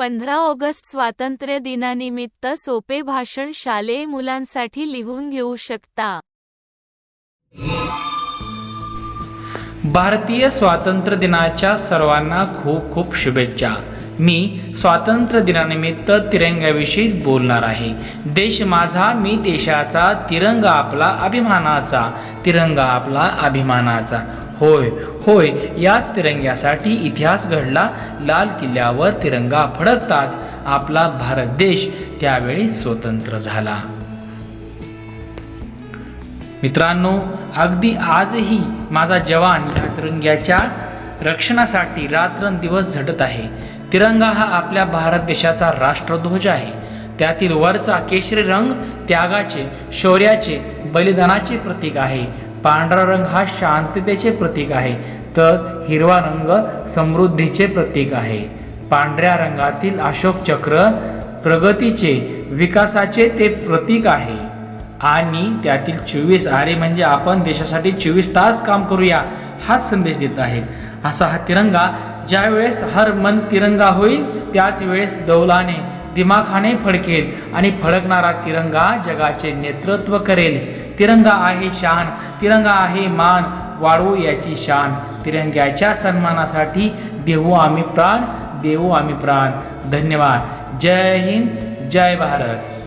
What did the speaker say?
पंधरा ऑगस्ट स्वातंत्र्य दिनानिमित्त सोपे भाषण शालेय मुलांसाठी लिहून घेऊ शकता. भारतीय स्वातंत्र्य दिनाच्या सर्वांना खूप खूप शुभेच्छा. मी स्वातंत्र्य दिनानिमित्त तिरंग्याविषयी बोलणार आहे. देश माझा मी देशाचा तिरंगा आपला अभिमानाचा तिरंगा आपला अभिमानाचा. होय होय याच तिरंग्यासाठी इतिहास घडला. लाल किल्ल्यावर तिरंगा फडकताच आपला भारत देश त्यावेळी स्वतंत्र झाला. मित्रांनो अगदी आजही माझा जवान या तिरंग्याच्या रक्षणासाठी रात्रंदिवस झटत आहे. तिरंगा हा आपल्या भारत देशाचा राष्ट्रध्वज आहे. त्यातील वरचा केशरी रंग त्यागाचे शौर्याचे बलिदानाचे प्रतीक आहे. पांढरा रंग हा शांततेचे प्रतीक आहे तर हिरवा रंग समृद्धीचे प्रतीक आहे. पांढऱ्या रंगातील अशोक चक्र प्रगतीचे विकासाचे ते प्रतीक आहे. आणि त्यातील चोवीस आरे म्हणजे आपण देशासाठी चोवीस तास काम करूया हाच संदेश देत आहेत. असा हा तिरंगा ज्यावेळेस हर मन तिरंगा होईल त्याच वेळेस दौलाने दिमाखाने फडकेल आणि फडकणारा तिरंगा जगाचे नेतृत्व करेल. तिरंगा आहे शान तिरंगा आहे मान वाढवू याची शान. तिरंग्याच्या सन्मानासाठी देऊ आम्ही प्राण देऊ आम्ही प्राण. धन्यवाद. जय हिंद जय भारत.